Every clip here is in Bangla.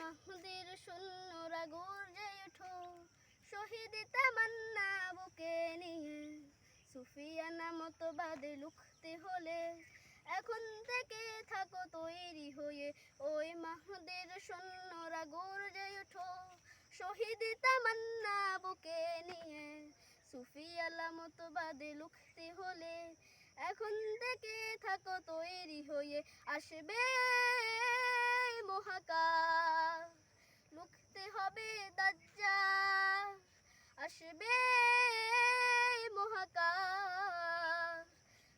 মাহদির শূন্যরা গর্জে ওঠো শহীদ তামান্না বুকে নিয়ে। সুফিয়ানা মতবাদে লুকতে হলে এখন থেকে থাকো তৈরি হয়ে। ওই মাহদের সৈন্যরা গর্জে ওঠো শহীদ তামান্না বুকে নিয়ে। সুফিয়ালা মতবাদে লুকতে হলে এখন থেকে থাকো তৈরি হয়ে। আসবে মহাকাল। দাজ্জাল, আসবে মহাকাল।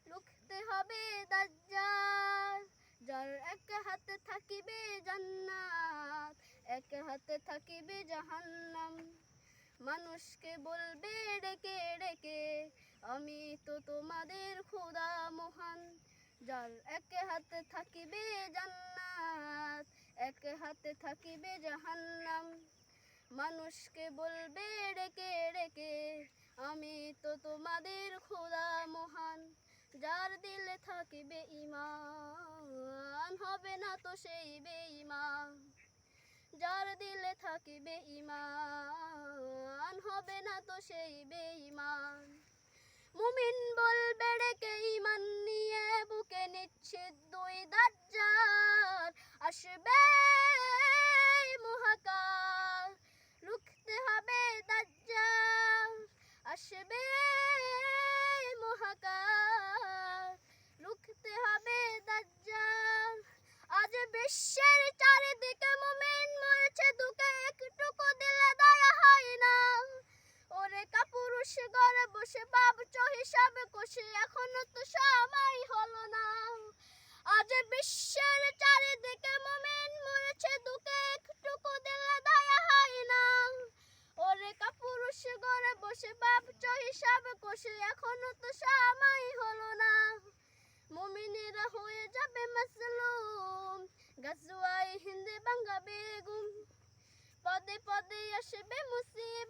লুকতে হবে দাজ্জাল, যার এক হাতে থাকিবে জান্নাত, এক হাতে থাকিবে জাহান্নাম। মানুষকে বলবে, ডেকে ডেকে, আমি তো তোমাদের খোদা মহান। যার এক হাতে থাকিবে জান্নাত, এক হাতে থাকিবে জাহান্নাম। মানুষকে বলবে ডেকে ডেকে আমি তো তোমাদের খোদা মহান, যার দিলে থাকিবে ইমান হবে না তো সেই বেঈমান। যার দিলে থাকিবে ইমান হবে না তো সেই বেঈমান। মুমিন বলবে ডেকে ইমান নিয়ে বুকে নিচ্ছে দুই দাজ্জাল। আসবে আসবে মহাকাল। রুখতে হবে দাজ্জাল। আজ বিশ্বের চারিদিকে মুমিন মরেছে, দুকে একটুকু দিলে দয়া হয় না। ওরে কাপুরুষ ঘরে বসে ভাবছ হিসাব কষে, এখনও তো সময় হলো না। আজ বিশ্বের ভাবছ হিসাব কষে এখনও তো সময় হলো না। মুমিনেরা হয়ে যাবে মাসলুম গাজুয়াই হিন্দে বাঙ্গা বেগুম। পদে পদে আসবে মুসিব